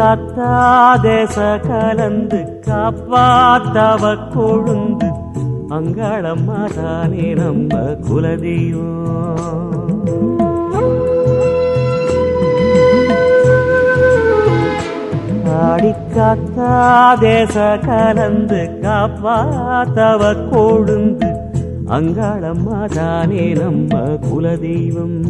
காத்தா தேச கலந்து காப்பாத்தவ கொழுந்து அங்காளம்மா தானே நம்ம குலதெய்வம். ஆடிக்காத்தா தேச கலந்து காப்பாத்தவ கொழுந்து அங்காளம்மா தானே நம்ம குலதெய்வம்.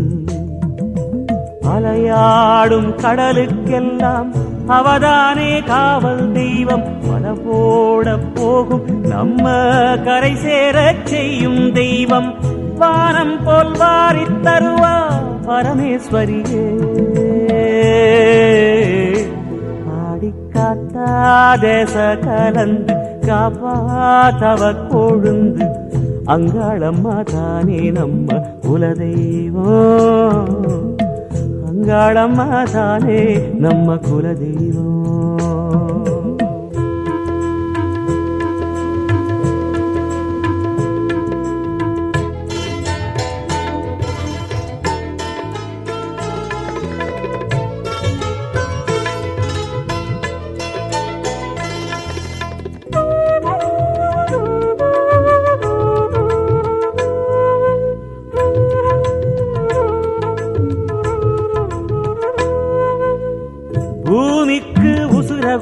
அலையாடும் கடலுக்கெல்லாம் அவதானே காவல் தெய்வம். பல போட போகும். நம்ம கரை சேரச் செய்யும் தெய்வம். வானம் போல் வாரி தருவா பரமேஸ்வரியே. ஆடிக்காத்தாதேச கலந்து காப்பாத்தவ கொழுந்து அங்காளம்மா தானே நம்ம குலதெய்வம். அங்காளம்மா தானே நம்ம குலதெய்வம்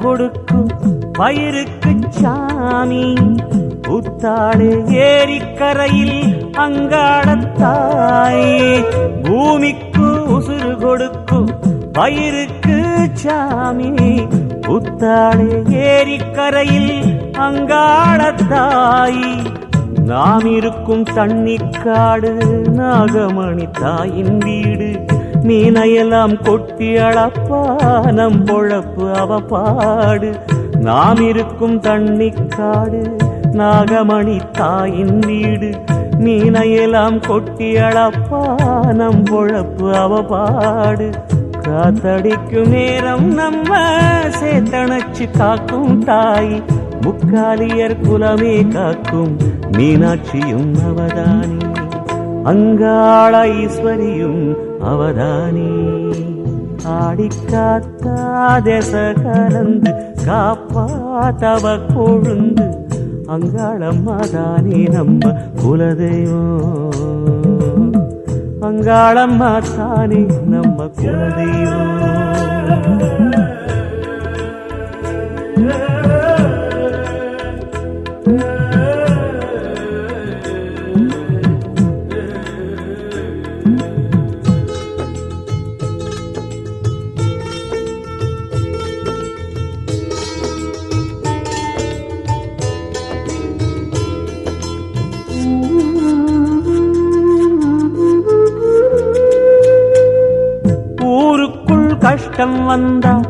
கொடுக்கும் பயிருக்கு சாமி. புத்தாடு ஏரிக்கரையில் அங்காடத்தாய் பூமிக்கு உசுறு கொடுக்கும் பயிருக்கு சாமி. புத்தாடு ஏரிக்கரையில் அங்காடத்தாய் நாம் இருக்கும் தண்ணிக்காடு நாகமணி தாயின் வீடு. மீனையெல்லாம் கொட்டி அளப்பா நம் பொழப்பு அவ பாடு நாம் இருக்கும் தண்ணிக்காடு நாகமணி தாயின் வீடு. மீனையெல்லாம் கொட்டி அளப்பா நம் பொழப்பு அவ பாடு காத்தடிக்கும் நேரம் நம்ம சேத்தணைச்சு காக்கும் தாய். முக்காலியர் குலமே காக்கும் மீனாட்சியும் அவதானி. அங்காள ஈஸ்வரியும் அவதானி. ஆடிக்காத்தா கலந்து காப்பாத்தவ கொழுந்து அங்காளம்மாதானே நம்ம குலதெய்வம். அங்காளம்மா தானே நம்ம குலதெய்வம். கஷ்டம் வந்தா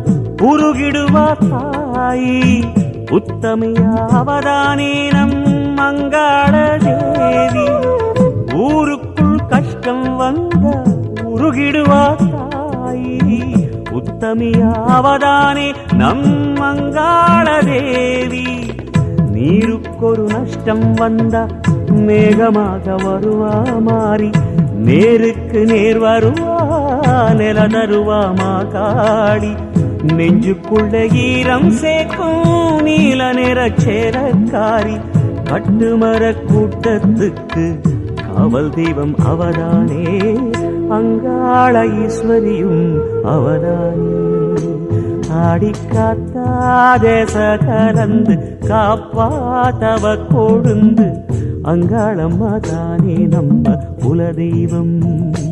உருகிடுவா தாயி. உத்தமையாவதானே நம் மங்காள தேவி. ஊருக்குள் கஷ்டம் வந்தா உருகிடுவா தாயி. உத்தமியாவதானே நம் மங்காள தேவி. நீருக்கொரு நஷ்டம் வந்தா மேகமாக வருவா மாறி. நேருக்கு நேர் வருவா நில தருவாமா காடி நெஞ்சுக்குள்ள ஈரம் சேர்க்கும் நீல நிற சேரக்காரி. கட்டுமர கூட்டத்துக்கு காவல் தெய்வம் அவதானே. அங்காள ஈஸ்வரியும் அவதானே. ஆடி தேச கலந்து காப்பாத்தவ கொழுந்து. அங்காளம்மா தானே நம்ம குலதெய்வம்.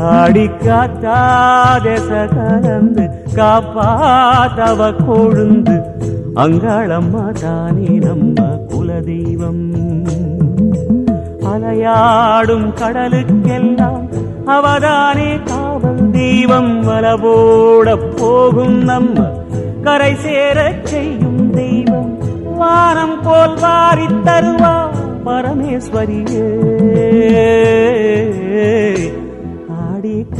ஆடிக்காத்தா தேச கலந்து காப்பாத்தவ கொழுந்து. அங்காளம்மா தானே நம்ம குலதெய்வம். அலையாடும் கடலுக்கெல்லாம் அவதானே காவல் தெய்வம். வலபோட போகும் நம்ம கரை சேர செய்யும் தெய்வம். வானம் போல் வாரித் தருவா பரமேஸ்வரியே.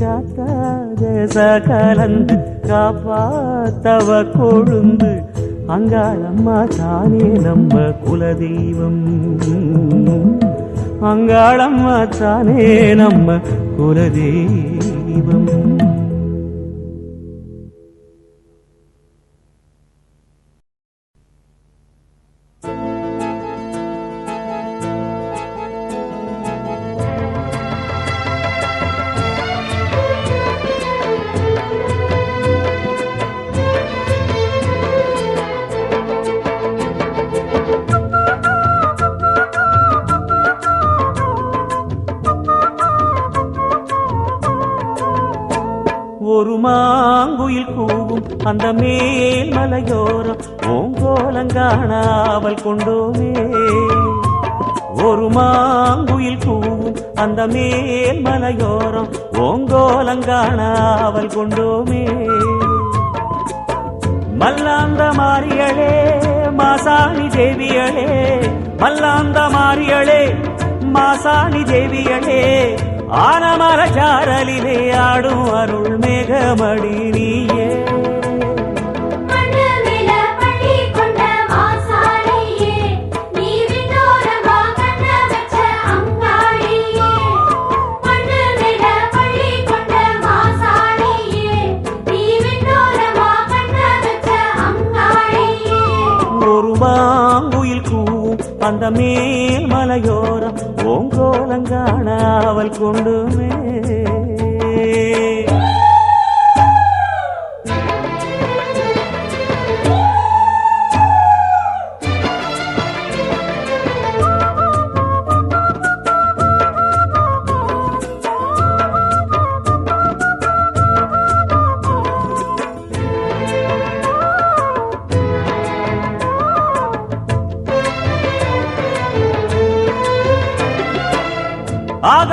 காத்தா தேச கலந்து காப்பாத்தவ கொழுந்து அங்காளம்மா தானே நம்ம குலதெய்வம். அங்காளம்மா தானே நம்ம குலதெய்வம். ஒரு மாங்குயில் கூவும் அந்த மேல் மலையோரம் ஓங்கோலங்காணாவல் கொண்டோமே. ஒரு மாங்குயில் கூவும் அந்த மேல் மலையோரம் ஓங்கோலங்காணாவல் கொண்டோமே. மல்லாந்த மாரியளே மாசாணி தேவியளே மல்லாந்த மாரியளே மாசாணி தேவியளே ஆனமர சாரலிலே ஆடும் அருள் மேகமடி நீயே ஒரு மாங்குயில் கூவும் அந்த மேல் மலையோரம் ஓங்கோலங்காணாவல் கொண்டுமே.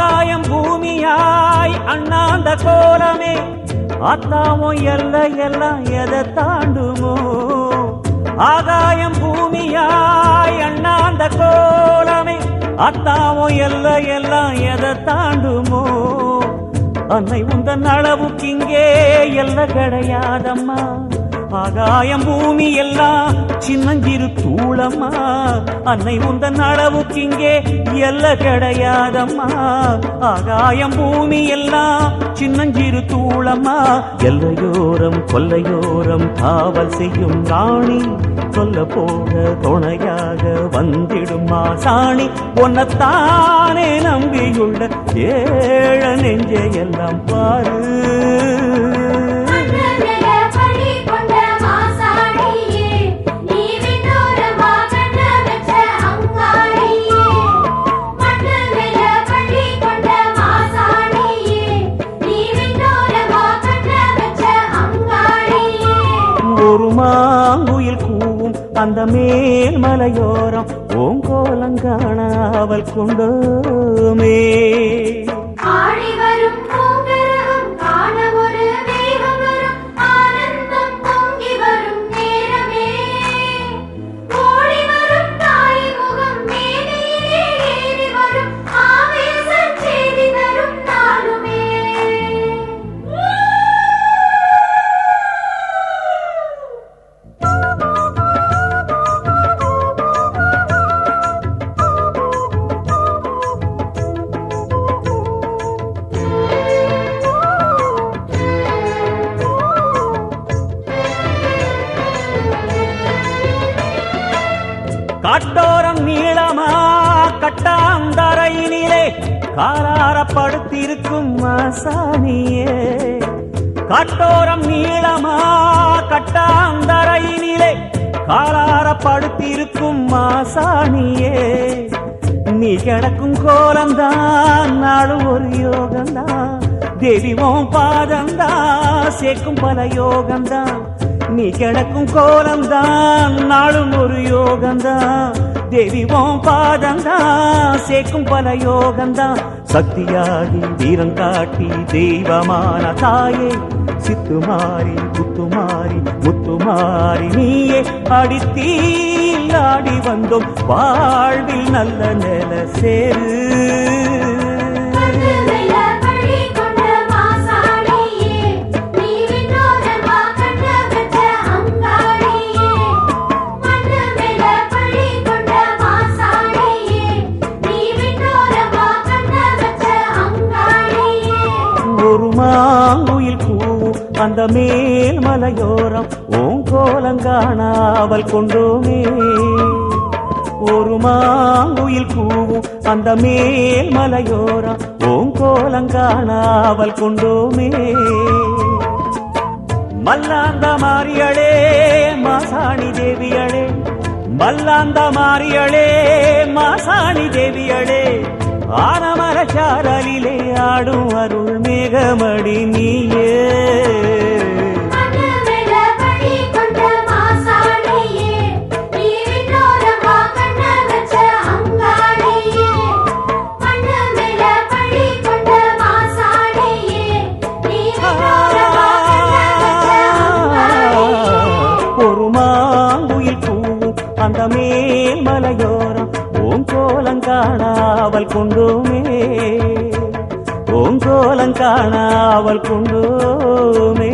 ஆகாயம் பூமியாய் அண்ணாந்த கோலமே. அத்தாமோ எல்லை எல்லாம் எதை தாண்டுமோ? ஆகாயம் பூமியாய் அண்ணாந்த கோலமே. அத்தாமோ எல்லை எல்லாம் எதை தாண்டுமோ? அன்னை உந்தன் அளவுக்கு இங்கே எல்லை கிடையாதம்மா. ஆகாயம் பூமி எல்லாம் சின்னஞ்சிறு தூளம்மா. அன்னை உந்தன் அளவுக்கு இங்கே எல்ல கிடையாதம்மா. ஆகாயம் பூமி எல்லாம் சின்னஞ்சிறு தூளம்மா. எல்லையோரம் கொல்லையோரம் காவல் செய்யும் ராணி. சொல்ல போக துணையாக வந்திடுமா சாணி உன்னைத்தானே நம்பியுள்ள ஏழ நெஞ்சையெல்லாம் பாரு. அந்த மேல் மலையோரம் ஓங்கோலங்கான அவள் கொண்டோமே. காராரப்படுத்திருக்கும் மாசாணியே காட்டோரம் நீளமா கட்டாந்தரையினிலே காராரப்படுத்திருக்கும் மாசாணியே நீ கிடக்கும் கோலந்தான் நாளும் ஒரு யோகந்தான் தேவிவோம் பாதந்தான் சேர்க்கும் பல யோகந்தான் நீ கிடக்கும் கோலம்தான் நாளும் ஒரு யோகந்தான் தேவிவோம் பாதந்தான் சேர்க்கும் பல யோகந்தான் சக்தியாகி வீரம் காட்டி தெய்வமான தாயே சித்துமாரி முத்துமாரி முத்துமாரி நீயே. அடித்தீல் ஆடி வந்தோம். வாழ்வில் நல்ல நில சேரு. அந்த மேல் மலையோரம் ஓங்கோலங்காணாவல் கொண்டோமே. ஒரு மாங்குயில் பூவும் அந்த மேல் மலையோரம் ஓங்கோலங்காணாவல் கொண்டோமே. மல்லாந்த மாரியளே மாசாணி தேவியளே. மல்லாந்த மாரியளே மாசாணி தேவியளே. ஆனமர சாரலிலே ஆடும் அருள் மேகமடி நீயே. ஓங்கோலங்காணாவல் கொண்டோமே ஓங்கோலங்காணாவல் கொண்டோமே.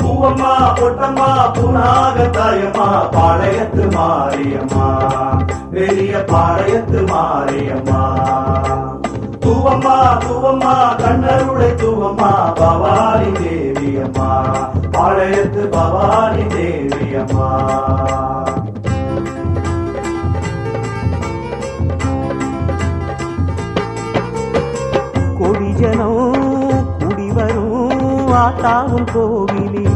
பூவம்மா பொட்டம்மா பூனாக தாயம்மா பாளையத்து மாரியம்மா. பெரிய பாளையத்து மாரியம்மா. தூவம்மா தூவம்மா கண்ணருளை பவானி தேவி அம்மா. பாளையத்து பவானி தேவி அம்மா. கொடிஜனோ குடிவரும் ஆத்தாவும் கோவிலே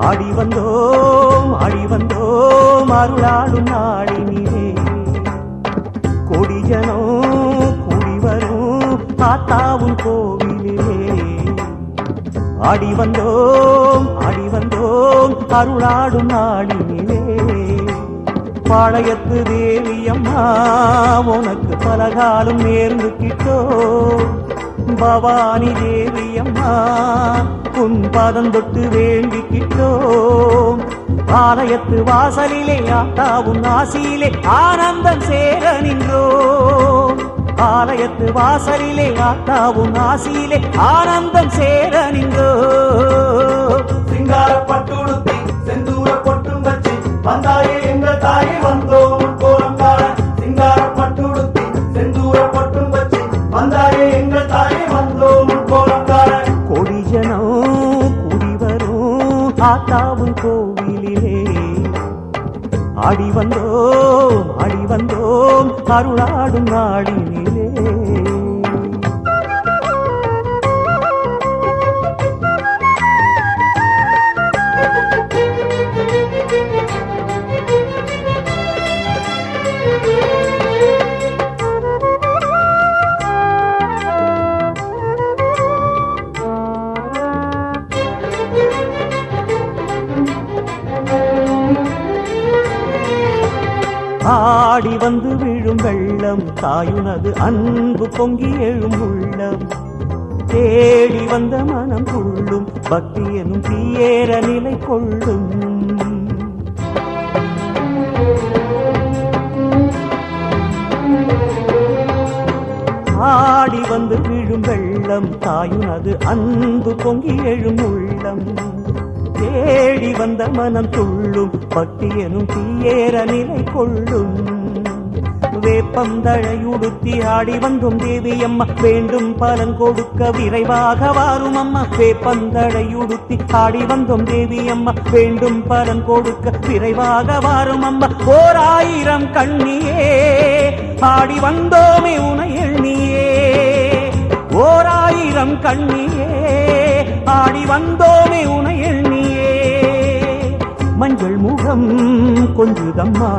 ஆடி வந்தோம் ஆடி வந்தோம் அருளாடும் நாடினிலே கொடிஜனோ உன் கோவிலே ஆடி வந்தோம் ஆடி வந்தோம் அருளாடும் நாடினிலே பாளையத்து தேவி அம்மா உனக்கு பலகாலம் நேர்ந்து கிட்டோ பவானி தேவி அம்மா உன் பதம் தொட்டு வேண்டிக்கிட்டோம் ஆலயத்து வாசலிலே ஆட்டாவும் ஆசியிலே ஆனந்தம் சேர நின்றோம். ஆலயத்து வாசலிலே ஆத்தாவும் ஆசியிலே ஆனந்தம் சேர நின்றோம் சிங்கார பட்டுடுத்தி செந்தூர பொட்டும் வச்சு வந்தாயே எங்கள் தாயே வந்தோம் கோலம் காண சிங்கார பட்டுடுத்தி செந்தூர பொட்டும் வச்சு வந்தாயே எங்கள் தாயே வந்தோம் கோலம் காண கொடிஜனோ குடி வரும் ஆத்தாவும் கோவிலிலே. ஆடி வந்தோம் ஆடி வந்தோம் அருளாடும் நாடினிலே ஆடி வந்து விழும் வெள்ளம் தாயுனது அன்பு பொங்கி எழும் உள்ளம். தேடி வந்த மனம் கொள்ளும் பக்தி எனும் தீயேற நிலை கொள்ளும். ஆடி வந்து விழும் வெள்ளம் தாயுனது அன்பு பொங்கி எழும் உள்ளம். தேடி வந்த மனம் துள்ளும் பட்டி எனும் தீயேற நிலை கொள்ளும். வேப்பந்தழையுடுத்தி ஆடி வந்தும் தேவி அம்மா வேண்டும் பலன் கொடுக்க விரைவாக வாரும் அம்மா வேப்பந்தழையுடுத்தி ஆடி வந்தும் தேவி அம்மா வேண்டும் பலன் கொடுக்க விரைவாக வாரும் அம்மா ஓர் ஆயிரம் கண்ணியே ஆடி வந்தோமே உனை எண்ணியே. ஓர் ஆயிரம் கண்ணியே ஆடி வந்தோமே உனை மஞ்சள் முகம் கொஞ்சுதம்மா.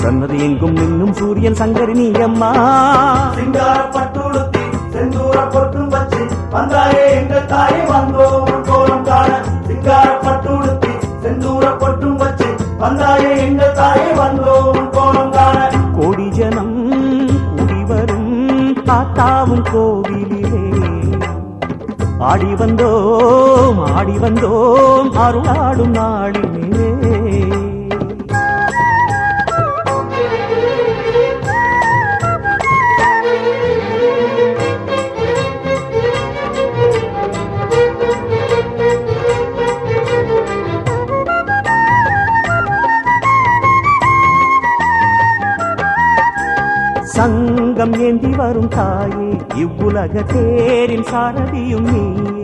சன்னதி எங்கும் நின்னும் சூரியன் சங்கரி நீ அம்மா. சிங்கார பட்டுடுத்தி செந்தூர பொட்டும் வச்சு வந்தாயே எங்கள் தாயே வந்தோம் கோலம் காண. சிங்கார பட்டுடுத்தி செந்தூர பொட்டும் வச்சு வந்தாயே எங்கள் தாயே வந்தோம் கோலம் காண. கோடி ஜனம் கூடி வரும் தாத்தாவும் கோவிலிலே. ஆடி வந்தோம் ஆடி வந்தோம் அருளாடும் நாடினே சங்கம் ஏந்தி வரும் தாயே இவ்வுலக தேரின் சாரதியும் நீயே.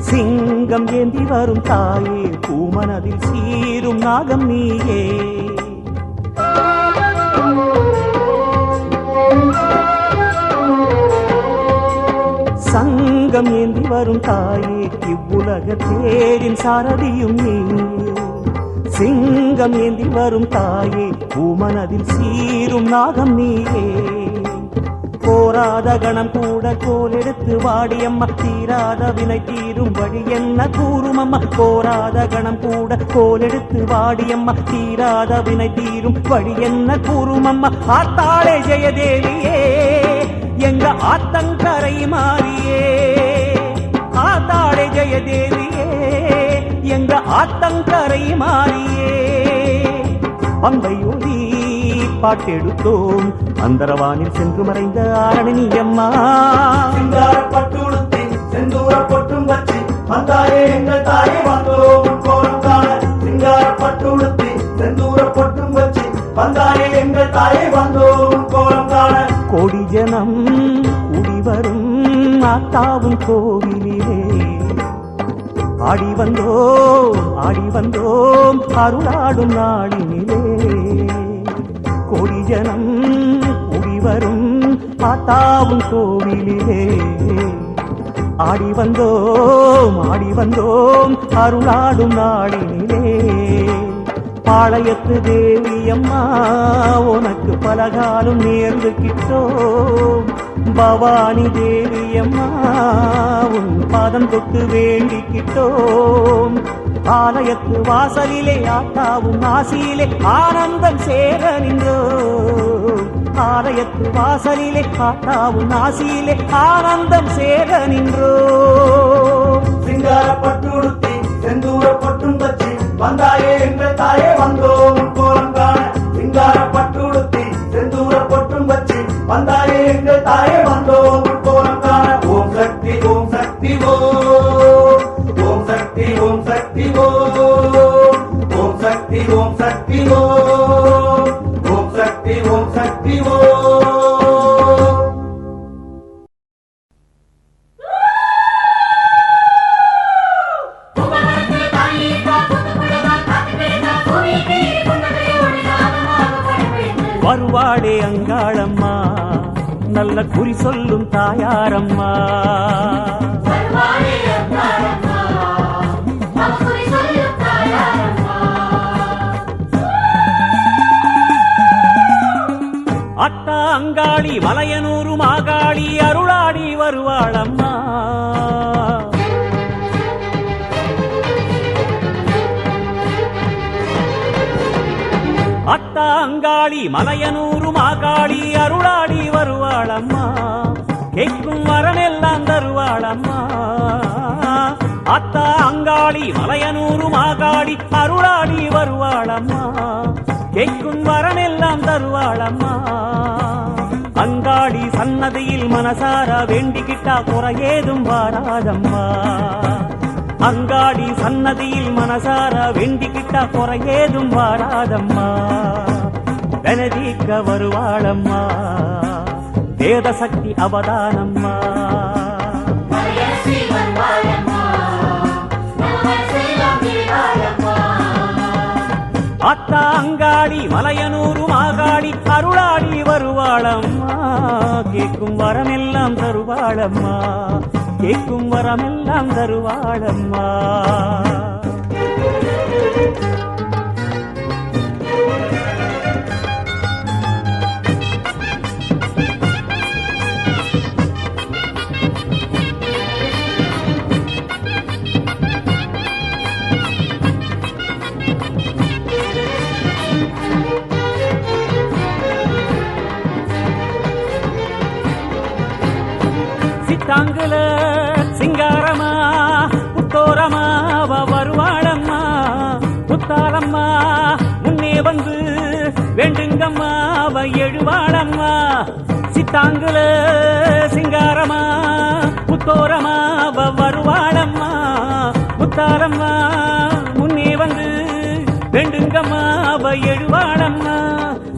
சிங்கம் ஏந்தி வரும் தாயே பூமனதில் சீரும் நாகம் நீயே. சங்கம் ஏந்தி வரும் தாயே இவ்வுலக தேரின் சாரதியும் நீயே. சிங்கம் ஏந்தி வரும் தாயே பூமனதில் சீரும் நாகம் நீயே. போராத கணம் கூட கோலெடுத்து வாடியம்மா தீராத வினை தீரும் வழி என்ன கூறுமம்மா? போராத கணம் கூட கோலெடுத்து வாடியம்மா தீராத வினை தீரும் வழி என்ன கூறுமம்மா? ஆத்தாளே ஜெயதேவியே எங்க ஆத்தங்கரை மாறியே. ஆத்தாளே ஜெயதேவியே எங்க ஆத்தங்கரை மாறியே. பம்பையோடி பாட்டெடுத்தோம். அந்தரவானில் சென்று மறைந்த ஆரணி அம்மா. பட்டுடுத்தி செந்தூர பொட்டும் வச்சு வந்தாயே எங்கள் தாயே வந்தோம் கோலம் காண சிங்கார பட்டுடுத்தி செந்தூர பொட்டும் வச்சு வந்தாயே எங்கள் தாயே வந்தோம் கோலம் காண கோடி ஜனம் கூடி வரும் ஆத்தாவும் கோவிலிலே. ஆடி வந்தோம் ஆடி வந்தோம் அருளாடும் நாளினிலே. கோடி ஜனம் கூடி வரும் ஆத்தாவும் கோவிலிலே. ஆடி வந்தோம் ஆடி வந்தோம் அருளாடும் நாளினிலே. பாளையத்து தேவி அம்மா உனக்கு பலகாலம் நேர்ந்து கிட்டோம் பவானி தேவி அம்மா உன் பாதம் தொட்டு வேண்டிக்கிட்டோம். ஆலயத்து வாசலிலே ஆட்டாவும் ஆசியிலே ஆனந்தம் சேர நின்றோம். ஆலயத்து வாசலிலே ஆட்டாவும் ஆசியிலே ஆனந்தம் சேர நின்றோம். சிங்கார பட்டுடுத்தி செந்தூர பொட்டும் வச்சு வந்தாயே என்ற தாயே வந்தோ வந்தாயே எங்கள் தாயே மாங்காளி அங்காளி மலையனூரு மாகாளி அருளாடி வருவாளம்மா. அத்தாங்காளி மலையனூரு மாகாளி அருளாடி வருவாளம்மா. கேட்கும் வரமெல்லாம் தருவாளம்மா. அத்தா அங்காளி மலையனூரு மாகாளி அருளாடி வருவாளம்மா. கேட்கும் வரமெல்லாம் தருவாளம்மா. அங்காளி சன்னதியில் மனசார வேண்டிக்கிட்டா குறையேதும் வாராதம்மா. அங்காடி சன்னதியில் மனசார வேண்டிக்கிட்டா குறையேதும் வாராதம்மா. வெனதீக்க வருவாளம்மா. வேத சக்தி அவதானம்மா. அத்தா அங்காடி மலையனூரு மாகாடி அருளாடி வருவாளம்மா. கேட்கும் வரமெல்லாம் தருவாளம்மா. கேட்கும் வரமெல்லாம் தருவாளம்மா. சித்தாங்குல சிங்காரமா புத்தோரமா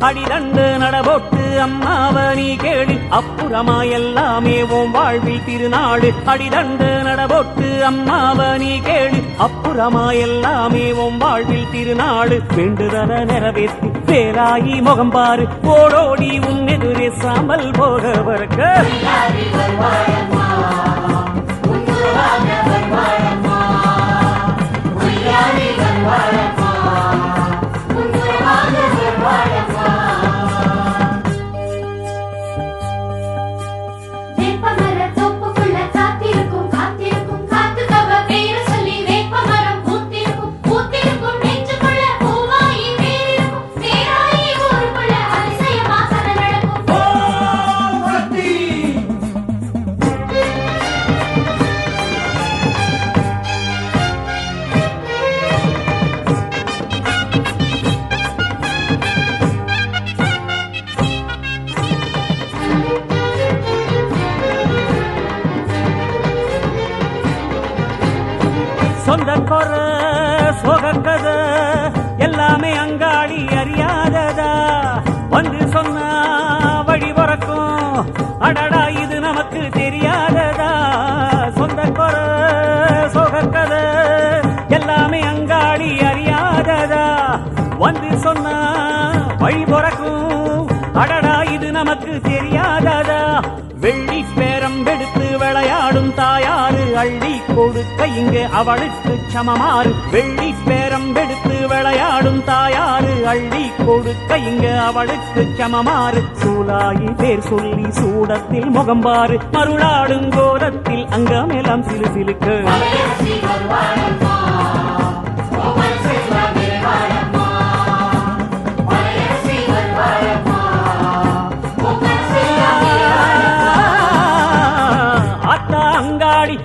அடிதண்டு நடபோட்டு அம்மாவனி கேளு. அப்புறமா எல்லாமே உன் வாழ்வில் திருநாடு அடிதண்டு நடபோட்டு அம்மாவனி கேளு. அப்புறமா எல்லாமே உன் வாழ்வில் திருநாடு வேண்டுதல நிறைவேற்றி. பேராயி முகம் பாரு. ஓடோடி உன் எதிரே சாம்பல் போக விளையாடும் தாயாறு அள்ளி கொடுக்க இங்கு அவளுக்கு சமமாறு. வெள்ளி பேரம் எடுத்து விளையாடும் தாயாறு அள்ளி கொடுக்க இங்கு அவளுக்கு சமமாறு. சூலாயி பேர் சொல்லி சூடத்தில் முகம்பாறு மருளாடும் கோலத்தில் அங்கமெல்லாம் சிலு சிலுக்கு.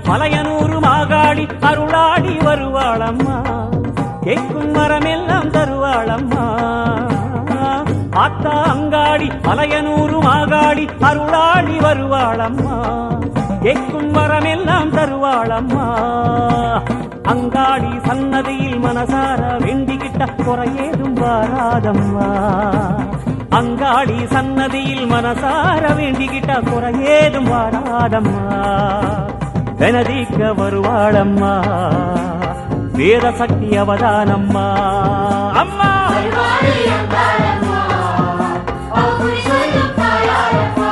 மலையனூறு மாகாடி அருளாடி வருவாளம்மா. கேட்கும் மரமெல்லாம் தருவாளம்மா. ஆத்தா அங்காடி மலையனூறு மாகாடி அருளாடி வருவாளம்மா. கேட்கும் வரமெல்லாம் தருவாளம்மா. அங்காடி சன்னதியில் மனசார வேண்டிக்கிட்ட குறையேதும் வாராதம்மா. அங்காடி சன்னதியில் மனசார வேண்டிக்கிட்ட குறையேதும் வாராதம்மா. வெனதிக்க வருவாளம்மா வேத சக்தி அவதானம்மா அம்மா வருவாளி அங்காளம்மா அவகுடி சொல்லும் தாயாரம்மா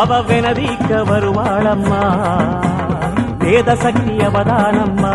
அவ வெனதிக்க வருவாளம்மா வேத சக்தி அவதானம்மா